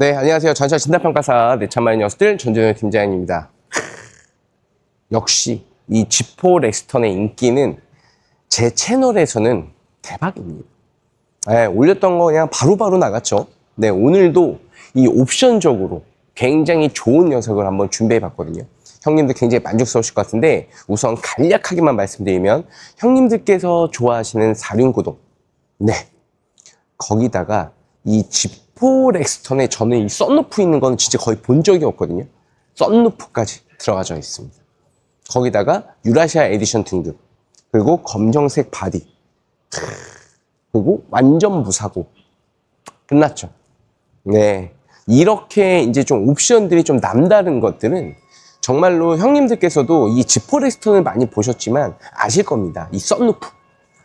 네, 안녕하세요. 전철 진단평가사 내참마의 녀석들 전준호 팀장입니다. 역시 이 지포 렉스턴의 인기는 제 채널에서는 대박입니다. 네, 올렸던 거 그냥 바로 바로 나갔죠. 네, 오늘도 이 옵션적으로 굉장히 좋은 녀석을 한번 준비해 봤거든요. 형님들 굉장히 만족스러우실 것 같은데 우선 간략하게만 말씀드리면 형님들께서 좋아하시는 사륜구동. 네. 거기다가 이지 포 렉스턴에 저는 이 썬루프 있는 거는 진짜 거의 본 적이 없거든요. 썬루프까지 들어가져 있습니다. 거기다가 유라시아 에디션 등급 그리고 검정색 바디 그리고 완전 무사고 끝났죠. 네. 이렇게 이제 좀 옵션들이 좀 남다른 것들은 정말로 형님들께서도 이 지포레스턴을 많이 보셨지만 아실 겁니다. 이 썬루프.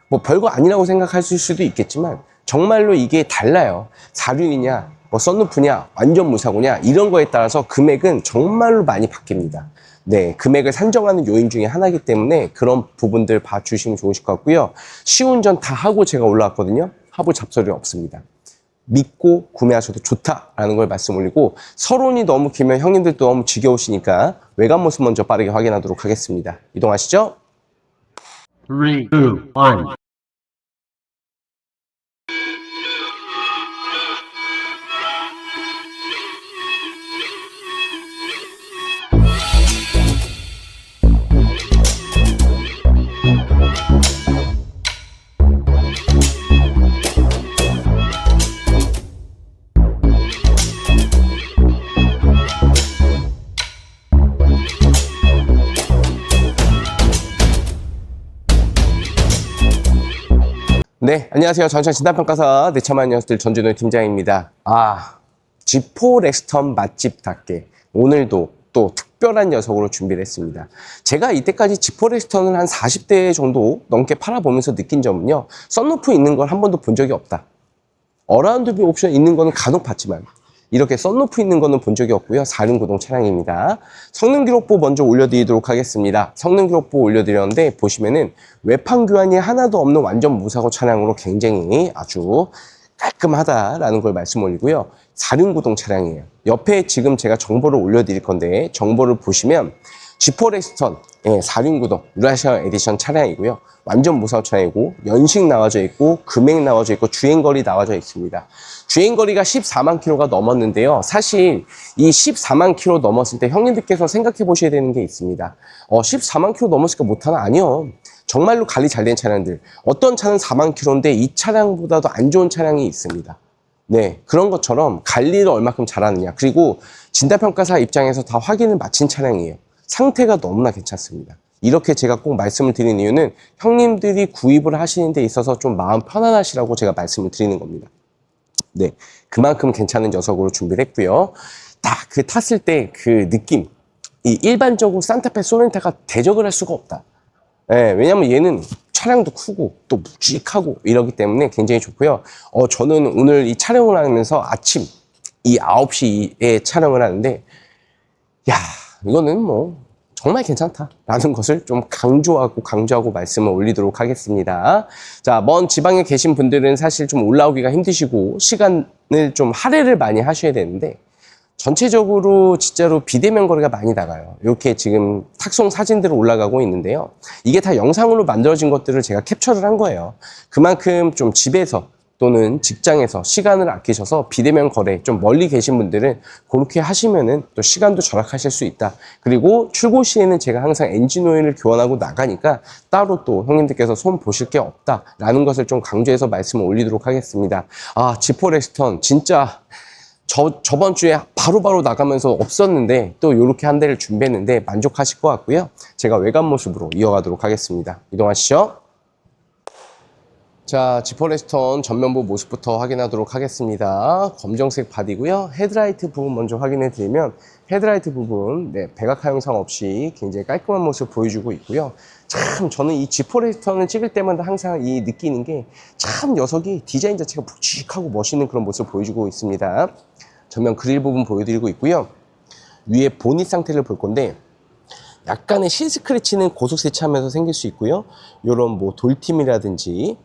뭐 별거 아니라고 생각하실 수도 있겠지만 정말로 이게 달라요. 사륜이냐, 뭐 썬루프냐, 완전 무사고냐 이런 거에 따라서 금액은 정말로 많이 바뀝니다. 네, 금액을 산정하는 요인 중에 하나이기 때문에 그런 부분들 봐주시면 좋으실 것 같고요. 시운전 다 하고 제가 올라왔거든요. 하부 잡설이 없습니다. 믿고 구매하셔도 좋다라는 걸 말씀 올리고 서론이 너무 길면 형님들도 너무 지겨우시니까 외관 모습 먼저 빠르게 확인하도록 하겠습니다. 이동하시죠. Three, two, one. 네, 안녕하세요. 전철 진단평가사 내참한 녀석들 전준호 팀장입니다. 아, 지포 렉스턴 맛집답게 오늘도 또 특별한 녀석으로 준비를 했습니다. 제가 이때까지 지포 렉스턴을 한 40대 정도 넘게 팔아보면서 느낀 점은요. 썬루프 있는 걸 한 번도 본 적이 없다. 어라운드 뷰 옵션 있는 거는 간혹 봤지만 이렇게 썬루프 있는 거는 본 적이 없고요. 4륜 구동 차량입니다. 성능 기록부 먼저 올려드리도록 하겠습니다. 성능 기록부 올려드렸는데 보시면은 외판 교환이 하나도 없는 완전 무사고 차량으로 굉장히 아주 깔끔하다라는 걸 말씀 올리고요. 4륜 구동 차량이에요. 옆에 지금 제가 정보를 올려드릴 건데 정보를 보시면 지포렉스턴 예, 4륜 구동 유라시아 에디션 차량이고요. 완전 무사고 차량이고 연식 나와져 있고 금액 나와져 있고 주행거리 나와져 있습니다. 주행거리가 14만 킬로가 넘었는데요. 사실 이 14만 킬로 넘었을 때 형님들께서 생각해 보셔야 되는 게 있습니다. 어, 14만 킬로 넘었으니까 못하나? 아니요. 정말로 관리 잘 된 차량들. 어떤 차는 4만 킬로인데 이 차량보다도 안 좋은 차량이 있습니다. 네, 그런 것처럼 관리를 얼마큼 잘하느냐. 그리고 진단평가사 입장에서 다 확인을 마친 차량이에요. 상태가 너무나 괜찮습니다. 이렇게 제가 꼭 말씀을 드리는 이유는 형님들이 구입을 하시는 데 있어서 좀 마음 편안하시라고 제가 말씀을 드리는 겁니다. 네, 그만큼 괜찮은 녀석으로 준비를 했고요. 딱 그 탔을 때 그 느낌, 이 일반적으로 산타페 소렌타가 대적을 할 수가 없다. 예, 왜냐면 얘는 차량도 크고 또 묵직하고 이러기 때문에 굉장히 좋고요. 어, 저는 오늘 이 촬영을 하면서 아침 이 9시에 촬영을 하는데, 야, 이거는 뭐 정말 괜찮다라는 것을 좀 강조하고 강조하고 말씀을 올리도록 하겠습니다. 자, 먼 지방에 계신 분들은 사실 좀 올라오기가 힘드시고 시간을 좀 할애를 많이 하셔야 되는데 전체적으로 진짜로 비대면 거리가 많이 나가요. 이렇게 지금 탁송 사진들을 올라가고 있는데요. 이게 다 영상으로 만들어진 것들을 제가 캡처를 한 거예요. 그만큼 좀 집에서 또는 직장에서 시간을 아끼셔서 비대면 거래 좀 멀리 계신 분들은 그렇게 하시면은 또 시간도 절약하실 수 있다. 그리고 출고 시에는 제가 항상 엔진 오일을 교환하고 나가니까 따로 또 형님들께서 손 보실 게 없다라는 것을 좀 강조해서 말씀을 올리도록 하겠습니다. 아, 지포 렉스턴 진짜 저, 저번 주에 바로바로 나가면서 없었는데 또 이렇게 한 대를 준비했는데 만족하실 것 같고요. 제가 외관 모습으로 이어가도록 하겠습니다. 이동하시죠. 자, 지퍼레스턴 전면부 모습부터 확인하도록 하겠습니다. 검정색 바디고요. 헤드라이트 부분 먼저 확인해 드리면 헤드라이트 부분 네, 백악화 영상 없이 굉장히 깔끔한 모습 보여주고 있고요. 참 저는 이 지퍼레스턴을 찍을 때마다 항상 이 느끼는 게 참 녀석이 디자인 자체가 묵직하고 멋있는 그런 모습을 보여주고 있습니다. 전면 그릴 부분 보여드리고 있고요. 위에 보닛 상태를 볼 건데 약간의 실 스크래치는 고속 세차하면서 생길 수 있고요. 이런 뭐 돌팀이라든지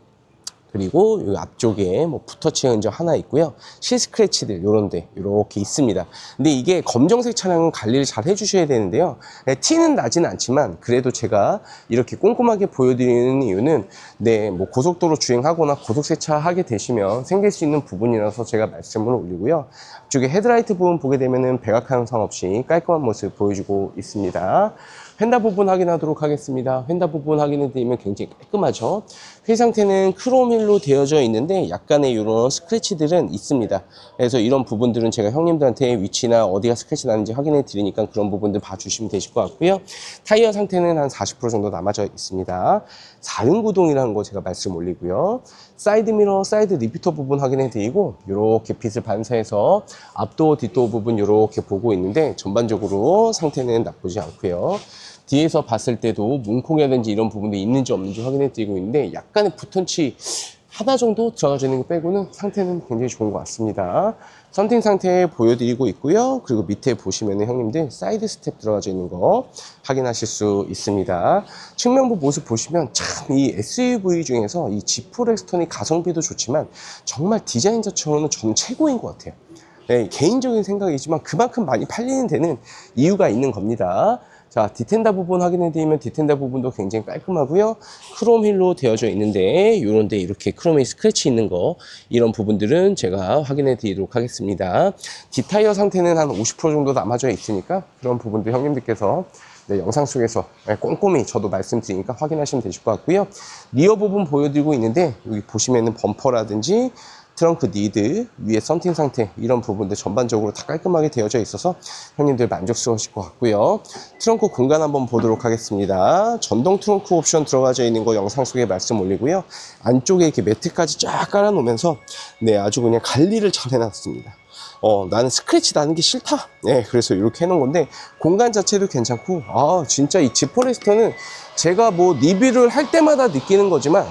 그리고 이 앞쪽에 뭐 붓터치 흔적 하나 있고요. 실 스크래치들 요런데 이렇게 있습니다. 근데 이게 검정색 차량은 관리를 잘 해주셔야 되는데요. 네, 티는 나지는 않지만 그래도 제가 이렇게 꼼꼼하게 보여드리는 이유는 네, 뭐 고속도로 주행하거나 고속 세차 하게 되시면 생길 수 있는 부분이라서 제가 말씀을 올리고요. 앞쪽에 헤드라이트 부분 보게 되면은 백악한 현상 없이 깔끔한 모습 보여주고 있습니다. 휀다 부분 확인하도록 하겠습니다. 휀다 부분 확인해 드리면 굉장히 깔끔하죠. 휠 상태는 크롬힐로 되어져 있는데 약간의 이런 스크래치들은 있습니다. 그래서 이런 부분들은 제가 형님들한테 위치나 어디가 스크래치 나는지 확인해 드리니까 그런 부분들 봐주시면 되실 것 같고요. 타이어 상태는 한 40% 정도 남아져 있습니다. 4륜 구동이라는 거 제가 말씀 올리고요. 사이드 미러, 사이드 리피터 부분 확인해 드리고 이렇게 빛을 반사해서 앞도어, 뒷도어 부분 이렇게 보고 있는데 전반적으로 상태는 나쁘지 않고요. 뒤에서 봤을 때도 문콕이라든지 이런 부분도 있는지 없는지 확인해 드리고 있는데 약간의 붓턴치 하나 정도 들어가져 있는 거 빼고는 상태는 굉장히 좋은 것 같습니다. 썬팅 상태 보여드리고 있고요. 그리고 밑에 보시면은 형님들 사이드 스텝 들어가져 있는 거 확인하실 수 있습니다. 측면부 모습 보시면 참 이 SUV 중에서 이 지포렉스턴이 가성비도 좋지만 정말 디자인 자체로는 저는 최고인 것 같아요. 네, 개인적인 생각이지만 그만큼 많이 팔리는 데는 이유가 있는 겁니다. 자, 디텐다 부분 확인해 드리면 디텐다 부분도 굉장히 깔끔하고요. 크롬 휠로 되어져 있는데 요런데 이렇게 크롬에 스크래치 있는 거 이런 부분들은 제가 확인해 드리도록 하겠습니다. 뒷타이어 상태는 한 50% 정도 남아져 있으니까 그런 부분도 형님들께서 네, 영상 속에서 네, 꼼꼼히 저도 말씀드리니까 확인하시면 되실 것 같고요. 리어 부분 보여드리고 있는데 여기 보시면은 범퍼라든지 트렁크 니드, 위에 썬팅 상태 이런 부분들 전반적으로 다 깔끔하게 되어져 있어서 형님들 만족스러우실 것 같고요. 트렁크 공간 한번 보도록 하겠습니다. 전동 트렁크 옵션 들어가져 있는 거 영상 속에 말씀 올리고요. 안쪽에 이렇게 매트까지 쫙 깔아놓으면서 네 아주 그냥 관리를 잘 해놨습니다. 어, 나는 스크래치 나는 게 싫다. 네, 그래서 이렇게 해놓은 건데, 공간 자체도 괜찮고, 아, 진짜 이 지포레스터는 제가 뭐 리뷰를 할 때마다 느끼는 거지만,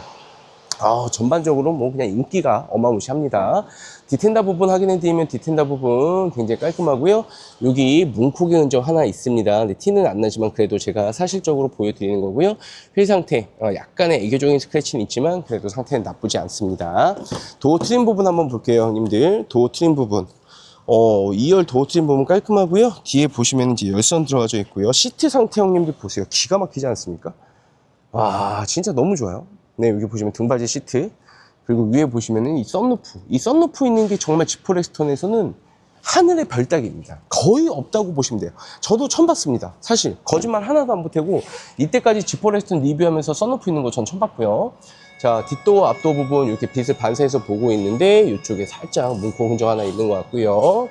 아, 전반적으로 뭐 그냥 인기가 어마무시합니다. 디텐다 부분 확인해 드리면 디텐다 부분 굉장히 깔끔하고요. 여기 문콕의 흔적 하나 있습니다. 근데 티는 안 나지만 그래도 제가 사실적으로 보여드리는 거고요. 휠 상태 어, 약간의 애교적인 스크래치는 있지만 그래도 상태는 나쁘지 않습니다. 도어 트림 부분 한번 볼게요, 형님들. 도어 트림 부분. 어, 2열 도어 트림 부분 깔끔하고요. 뒤에 보시면 이제 열선 들어가져 있고요. 시트 상태 형님들 보세요. 기가 막히지 않습니까? 와, 진짜 너무 좋아요. 네, 여기 보시면 등받이 시트. 그리고 위에 보시면은 이 썬루프. 이 썬루프 있는 게 정말 지포렉스턴에서는 하늘의 별따기입니다. 거의 없다고 보시면 돼요. 저도 처음 봤습니다. 사실 거짓말 하나도 안 보태고 이때까지 지포렉스턴 리뷰하면서 썬루프 있는 거 전 처음 봤고요. 자 뒷도어 앞도어 부분 이렇게 빛을 반사해서 보고 있는데 이쪽에 살짝 문콕 흔적 하나 있는 것 같고요.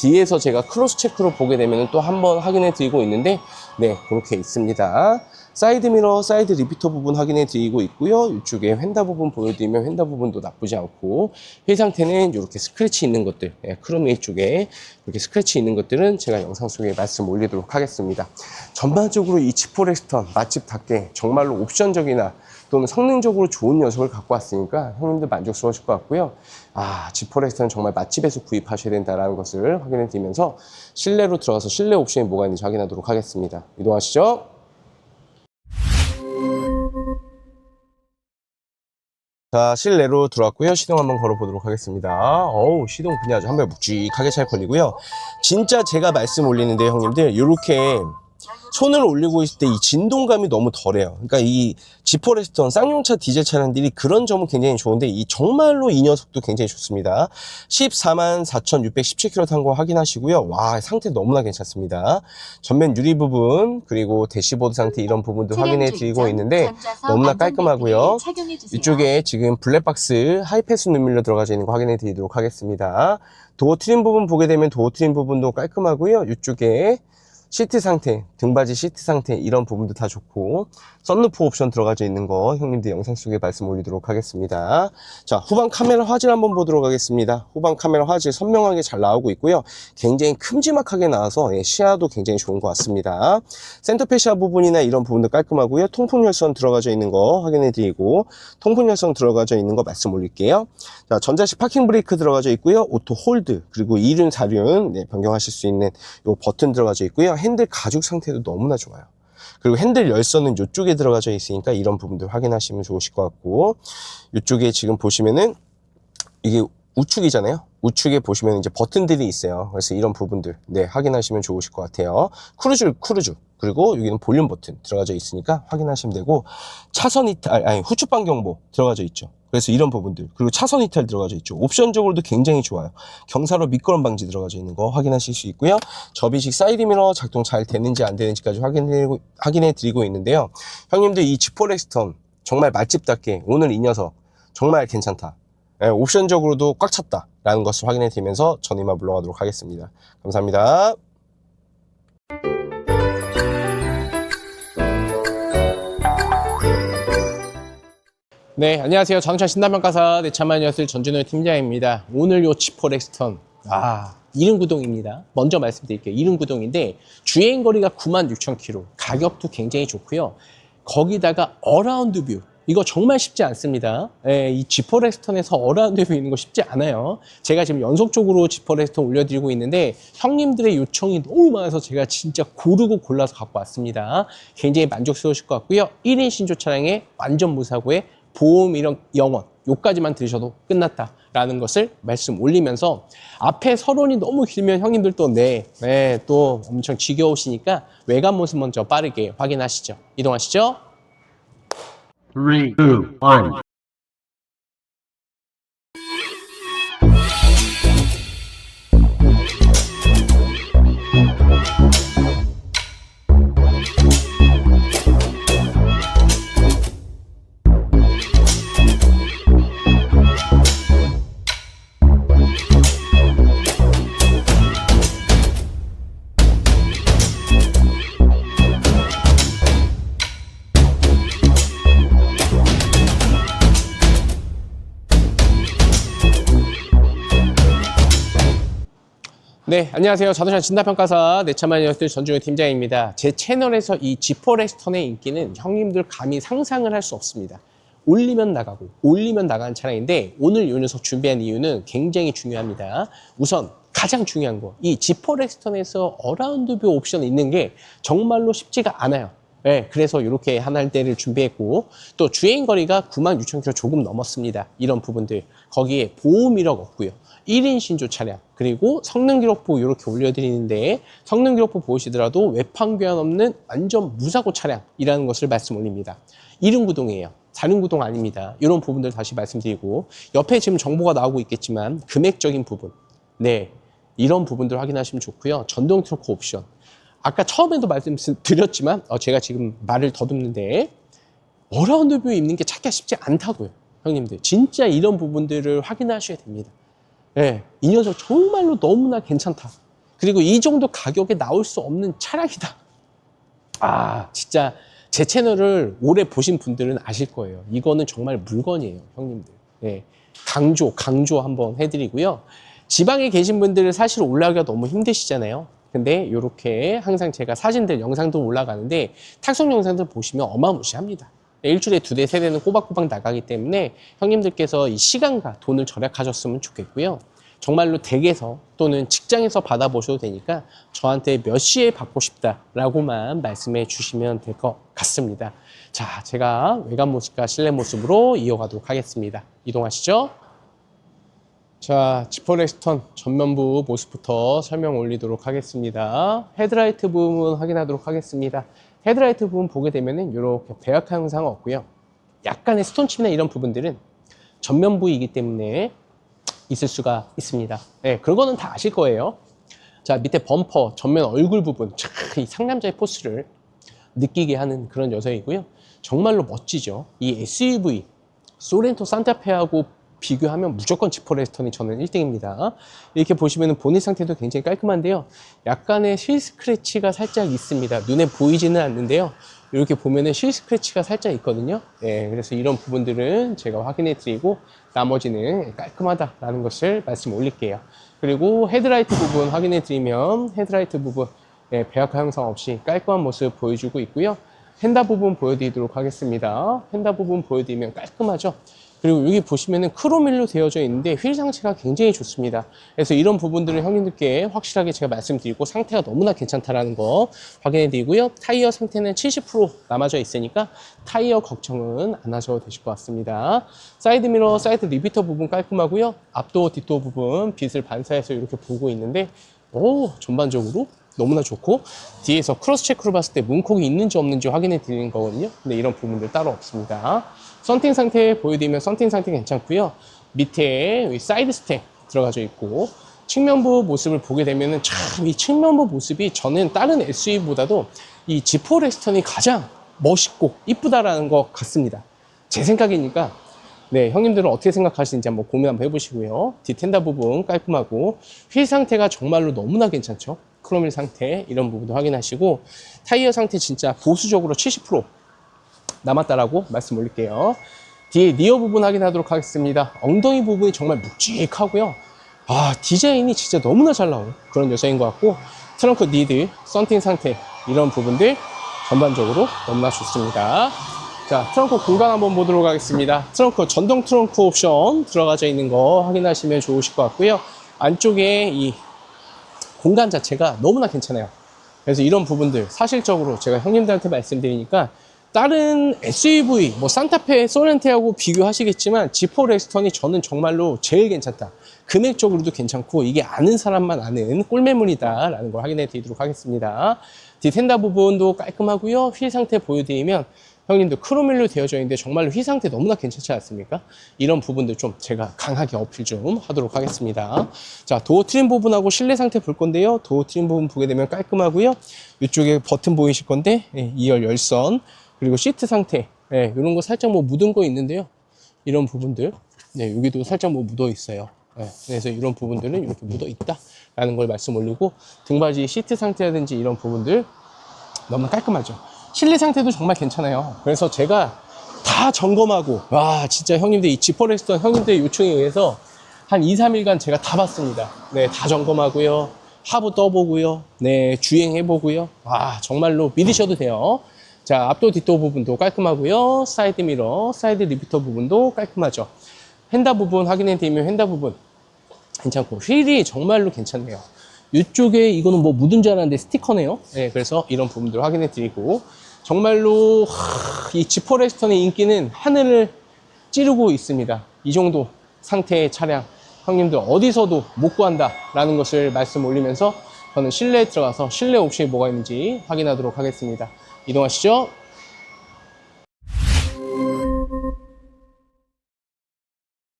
뒤에서 제가 크로스 체크로 보게 되면 또 한 번 확인해 드리고 있는데 네 그렇게 있습니다. 사이드 미러, 사이드 리피터 부분 확인해 드리고 있고요. 이쪽에 휀다 부분 보여드리면 휀다 부분도 나쁘지 않고 휠 상태는 이렇게 스크래치 있는 것들, 예, 크롬웨이 쪽에 이렇게 스크래치 있는 것들은 제가 영상 속에 말씀 올리도록 하겠습니다. 전반적으로 이 지포렉스턴 맛집답게 정말로 옵션적이나 또는 성능적으로 좋은 녀석을 갖고 왔으니까 형님들 만족스러우실 것 같고요. 아, 지포렉스턴 정말 맛집에서 구입하셔야 된다는 것을 확인해 드리면서 실내로 들어가서 실내 옵션이 뭐가 있는지 확인하도록 하겠습니다. 이동하시죠. 자, 실내로 들어왔고요. 시동 한번 걸어보도록 하겠습니다. 어우, 시동 그냥 아주 한 발 묵직하게 잘 걸리고요. 진짜 제가 말씀 올리는데 형님들, 이렇게 손을 올리고 있을 때 이 진동감이 너무 덜해요. 그러니까 이 지포레스턴 쌍용차 디젤 차량들이 그런 점은 굉장히 좋은데 이 정말로 이 녀석도 굉장히 좋습니다. 14만 4,617km 탄 거 확인하시고요. 와 상태 너무나 괜찮습니다. 전면 유리 부분 그리고 대시보드 상태 이런 부분도 확인해 드리고 있는데 너무나 깔끔하고요. 이쪽에 지금 블랙박스 하이패스 눈밀러 들어가져 있는 거 확인해 드리도록 하겠습니다. 도어 트림 부분 보게 되면 도어 트림 부분도 깔끔하고요. 이쪽에 시트 상태, 등받이 시트 상태 이런 부분도 다 좋고 썬루프 옵션 들어가져 있는 거 형님들 영상 속에 말씀 올리도록 하겠습니다. 자 후방 카메라 화질 한번 보도록 하겠습니다. 후방 카메라 화질 선명하게 잘 나오고 있고요. 굉장히 큼지막하게 나와서 예, 시야도 굉장히 좋은 것 같습니다. 센터페시아 부분이나 이런 부분도 깔끔하고요. 통풍 열선 들어가져 있는 거 확인해 드리고 통풍 열선 들어가져 있는 거 말씀 올릴게요. 자 전자식 파킹 브레이크 들어가져 있고요. 오토 홀드 그리고 2륜 4륜 네, 변경하실 수 있는 요 버튼 들어가져 있고요. 핸들 가죽 상태도 너무나 좋아요. 그리고 핸들 열선은 이쪽에 들어가져 있으니까 이런 부분들 확인하시면 좋으실 것 같고 이쪽에 지금 보시면은 이게 우측이잖아요. 우측에 보시면 이제 버튼들이 있어요. 그래서 이런 부분들 네 확인하시면 좋으실 것 같아요. 크루즈 크루즈 그리고 여기는 볼륨 버튼 들어가져 있으니까 확인하시면 되고 차선 이탈 아니 후추방 경보 들어가져 있죠. 그래서 이런 부분들 그리고 차선 이탈 들어가져 있죠. 옵션적으로도 굉장히 좋아요. 경사로 미끄럼 방지 들어가져 있는 거 확인하실 수 있고요. 접이식 사이드 미러 작동 잘 되는지 안 되는지까지 확인해 확인해 드리고 있는데요. 형님들 이 지포렉스턴 정말 맛집답게 오늘 이 녀석 정말 괜찮다. 예, 옵션적으로도 꽉 찼다 라는 것을 확인해 드리면서 전 이만 물러가도록 하겠습니다. 감사합니다. 네, 안녕하세요. 자동차 신담평가사 내차만이었을 전준호 팀장입니다. 오늘 요 지포렉스턴, 아, 이름구동입니다. 먼저 말씀드릴게요. 이름구동인데, 주행거리가 96,000km, 가격도 굉장히 좋고요. 거기다가 어라운드 뷰, 이거 정말 쉽지 않습니다. 예, 이 지퍼렉스턴에서 어라운드 뷰 있는 거 쉽지 않아요. 제가 지금 연속적으로 지퍼렉스턴 올려드리고 있는데 형님들의 요청이 너무 많아서 제가 진짜 고르고 골라서 갖고 왔습니다. 굉장히 만족스러우실 것 같고요. 1인 신조 차량에 완전 무사고에 보험 이런 영원 요까지만 들으셔도 끝났다라는 것을 말씀 올리면서 앞에 서론이 너무 길면 형님들 또 네, 네, 또 엄청 지겨우시니까 외관 모습 먼저 빠르게 확인하시죠. 이동하시죠. Three, two, one. 네, 안녕하세요. 자동차 진단평가사 내차만이었을 전중현 팀장입니다. 제 채널에서 이 지퍼렉스턴의 인기는 형님들 감히 상상을 할 수 없습니다. 올리면 나가고 올리면 나가는 차량인데 오늘 이 녀석 준비한 이유는 굉장히 중요합니다. 우선 가장 중요한 거, 이 지퍼렉스턴에서 어라운드 뷰 옵션 있는 게 정말로 쉽지가 않아요. 네, 그래서 이렇게 하나를 대를 준비했고 또 주행 거리가 96,000km 조금 넘었습니다. 이런 부분들 거기에 보험 이력 없고요. 1인 신조 차량 그리고 성능 기록부 이렇게 올려드리는데 성능 기록부 보시더라도 외판 교환 없는 완전 무사고 차량이라는 것을 말씀 올립니다. 1인 구동이에요. 4륜 구동 아닙니다. 이런 부분들 다시 말씀드리고 옆에 지금 정보가 나오고 있겠지만 금액적인 부분 네 이런 부분들 확인하시면 좋고요. 전동 트로크 옵션 아까 처음에도 말씀드렸지만 어, 제가 지금 말을 더듬는데 어라운드 뷰 입는 게 찾기가 쉽지 않다고요. 형님들 진짜 이런 부분들을 확인하셔야 됩니다. 예, 이 녀석 정말로 너무나 괜찮다. 그리고 이 정도 가격에 나올 수 없는 차량이다. 아, 진짜 제 채널을 오래 보신 분들은 아실 거예요. 이거는 정말 물건이에요, 형님들. 예, 강조, 강조 한번 해드리고요. 지방에 계신 분들은 사실 올라가기가 너무 힘드시잖아요. 근데 이렇게 항상 제가 사진들, 영상도 올라가는데 탁송 영상들 보시면 어마무시합니다. 일주일에 두 대, 세 대는 꼬박꼬박 나가기 때문에 형님들께서 이 시간과 돈을 절약하셨으면 좋겠고요. 정말로 댁에서 또는 직장에서 받아보셔도 되니까 저한테 몇 시에 받고 싶다라고만 말씀해 주시면 될 것 같습니다. 자, 제가 외관 모습과 실내 모습으로 이어가도록 하겠습니다. 이동하시죠. 자, 지퍼렉스턴 전면부 모습부터 설명 올리도록 하겠습니다. 헤드라이트 부분 확인하도록 하겠습니다. 헤드라이트 부분 보게 되면은 이렇게 배합 현상 없고요. 약간의 스톤칩이나 이런 부분들은 전면부이기 때문에 있을 수가 있습니다. 네, 그런 거는 다 아실 거예요. 자, 밑에 범퍼, 전면 얼굴 부분, 참, 이 상남자의 포스를 느끼게 하는 그런 녀석이고요. 정말로 멋지죠. 이 SUV, 소렌토 산타페하고 비교하면 무조건 지퍼레스턴이 저는 1등입니다. 이렇게 보시면 본닛 상태도 굉장히 깔끔한데요. 약간의 실 스크래치가 살짝 있습니다. 눈에 보이지는 않는데요. 이렇게 보면은 실 스크래치가 살짝 있거든요. 예, 그래서 이런 부분들은 제가 확인해 드리고 나머지는 깔끔하다라는 것을 말씀 올릴게요. 그리고 헤드라이트 부분 확인해 드리면 헤드라이트 부분 예, 배합화 형상 없이 깔끔한 모습 보여주고 있고요. 휀다 부분 보여드리도록 하겠습니다. 휀다 부분 보여드리면 깔끔하죠. 그리고 여기 보시면은 크로밀로 되어져 있는데 휠 상태가 굉장히 좋습니다. 그래서 이런 부분들을 형님들께 확실하게 제가 말씀드리고 상태가 너무나 괜찮다라는 거 확인해 드리고요. 타이어 상태는 70% 남아져 있으니까 타이어 걱정은 안 하셔도 되실 것 같습니다. 사이드 미러, 사이드 리비터 부분 깔끔하고요. 앞도, 뒷도 부분 빛을 반사해서 이렇게 보고 있는데 오, 전반적으로 너무나 좋고 뒤에서 크로스 체크로 봤을 때 문콕이 있는지 없는지 확인해 드리는 거거든요. 근데 이런 부분들 따로 없습니다. 썬팅 상태 보여드리면 썬팅 상태 괜찮고요. 밑에 사이드 스택 들어가져 있고 측면부 모습을 보게 되면은 참 이 측면부 모습이 저는 다른 SUV보다도 이 지포 렉스턴이 가장 멋있고 이쁘다라는 것 같습니다. 제 생각이니까 네, 형님들은 어떻게 생각하시는지 한번 고민 한번 해보시고요. 디텐다 부분 깔끔하고 휠 상태가 정말로 너무나 괜찮죠. 크로밀 상태 이런 부분도 확인하시고 타이어 상태 진짜 보수적으로 70% 남았다라고 말씀 올릴게요. 뒤에 니어 부분 확인하도록 하겠습니다. 엉덩이 부분이 정말 묵직하고요. 아 디자인이 진짜 너무나 잘 나온 그런 녀석인 것 같고 트렁크 니드, 썬팅 상태 이런 부분들 전반적으로 너무나 좋습니다. 자, 트렁크 공간 한번 보도록 하겠습니다. 트렁크 전동 트렁크 옵션 들어가져 있는 거 확인하시면 좋으실 것 같고요. 안쪽에 이 공간 자체가 너무나 괜찮아요. 그래서 이런 부분들 사실적으로 제가 형님들한테 말씀드리니까 다른 SUV, 뭐 산타페, 소렌테하고 비교하시겠지만 지포 렉스턴이 저는 정말로 제일 괜찮다. 금액적으로도 괜찮고 이게 아는 사람만 아는 꿀매물이다라는 걸 확인해 드리도록 하겠습니다. 디텐다 부분도 깔끔하고요. 휠 상태 보여드리면 형님도 크로밀로 되어져 있는데 정말로 휘 상태 너무나 괜찮지 않습니까? 이런 부분들 좀 제가 강하게 어필 좀 하도록 하겠습니다. 자, 도어 트림 부분하고 실내 상태 볼 건데요. 도어 트림 부분 보게 되면 깔끔하고요. 이쪽에 버튼 보이실 건데 예, 2열 열선 그리고 시트 상태 예, 이런 거 살짝 뭐 묻은 거 있는데요. 이런 부분들 네, 여기도 살짝 뭐 묻어 있어요. 예, 그래서 이런 부분들은 이렇게 묻어 있다 라는 걸 말씀 올리고 등받이 시트 상태라든지 이런 부분들 너무 깔끔하죠. 실내 상태도 정말 괜찮아요. 그래서 제가 다 점검하고, 와, 진짜 형님들, 이 지퍼렉스턴 형님들의 요청에 의해서 한 2, 3일간 제가 다 봤습니다. 네, 다 점검하고요. 하부 떠보고요. 네, 주행해보고요. 와, 정말로 믿으셔도 돼요. 자, 앞도 뒷도 부분도 깔끔하고요. 사이드 미러, 사이드 리피터 부분도 깔끔하죠. 핸다 부분 확인해 드리면 핸다 부분 괜찮고, 휠이 정말로 괜찮네요. 이쪽에 이거는 뭐 묻은 줄 알았는데 스티커네요. 네, 그래서 이런 부분들 확인해 드리고 정말로 하, 이 지퍼레스턴의 인기는 하늘을 찌르고 있습니다. 이 정도 상태의 차량 형님들 어디서도 못 구한다라는 것을 말씀 올리면서 저는 실내에 들어가서 실내 옵션이 뭐가 있는지 확인하도록 하겠습니다. 이동하시죠.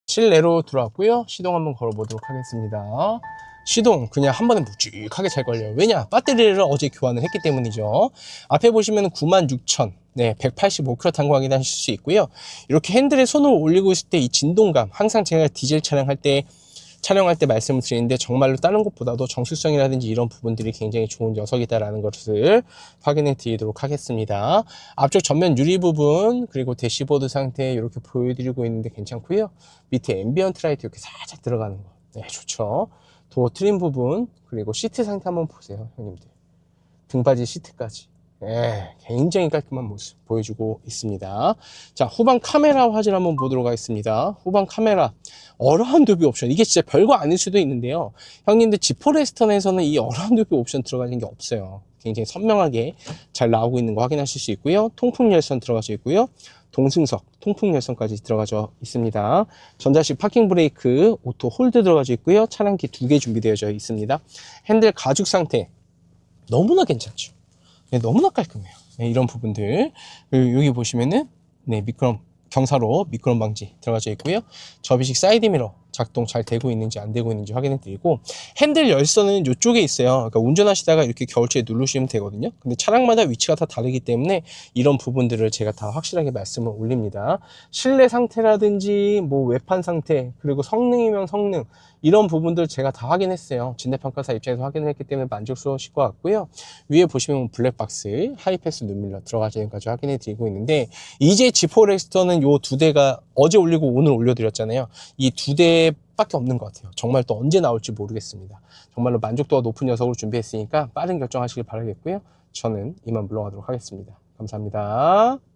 실내로 들어왔고요. 시동 한번 걸어보도록 하겠습니다. 시동 그냥 한 번에 묵직하게 잘 걸려요. 왜냐? 배터리를 어제 교환을 했기 때문이죠. 앞에 보시면 96,000, 네, 185km 탄거 확인하실 수 있고요. 이렇게 핸들에 손을 올리고 있을 때 이 진동감, 항상 제가 디젤 촬영할 때 촬영할 때 말씀을 드리는데 정말로 다른 것보다도 정수성이라든지 이런 부분들이 굉장히 좋은 녀석이다라는 것을 확인해 드리도록 하겠습니다. 앞쪽 전면 유리 부분 그리고 대시보드 상태 이렇게 보여드리고 있는데 괜찮고요. 밑에 앰비언트 라이트 이렇게 살짝 들어가는 거, 네 좋죠. 도어 트림 부분 그리고 시트 상태 한번 보세요, 형님들. 등받이 시트까지. 예, 굉장히 깔끔한 모습 보여주고 있습니다. 자, 후방 카메라 화질 한번 보도록 하겠습니다. 후방 카메라. 어라운드 뷰 옵션. 이게 진짜 별거 아닐 수도 있는데요. 형님들 지포레스턴에서는 이 어라운드 뷰 옵션 들어가는 게 없어요. 굉장히 선명하게 잘 나오고 있는 거 확인하실 수 있고요. 통풍 열선 들어가져 있고요. 동승석, 통풍 열선까지 들어가져 있습니다. 전자식 파킹 브레이크, 오토 홀드 들어가져 있고요. 차량키 두 개 준비되어져 있습니다. 핸들 가죽 상태 너무나 괜찮죠. 네, 너무나 깔끔해요. 네, 이런 부분들. 그리고 여기 보시면은, 네, 미끄럼, 경사로 미끄럼 방지 들어가져 있고요. 접이식 사이드 미러 작동 잘 되고 있는지 안 되고 있는지 확인해 드리고, 핸들 열선은 이쪽에 있어요. 그러니까 운전하시다가 이렇게 겨울철에 누르시면 되거든요. 근데 차량마다 위치가 다 다르기 때문에 이런 부분들을 제가 다 확실하게 말씀을 올립니다. 실내 상태라든지, 뭐 외판 상태, 그리고 성능이면 성능, 이런 부분들 제가 다 확인했어요. 진대평가사 입장에서 확인을 했기 때문에 만족스러우실 것 같고요. 위에 보시면 블랙박스, 하이패스 눈밀러 들어가지 있는까지 확인해 드리고 있는데 이제 지포 렉스턴은 요두 대가 어제 올리고 오늘 올려드렸잖아요. 이 두 대 밖에 없는 것 같아요. 정말 또 언제 나올지 모르겠습니다. 정말로 만족도가 높은 녀석으로 준비했으니까 빠른 결정하시길 바라겠고요. 저는 이만 물러가도록 하겠습니다. 감사합니다.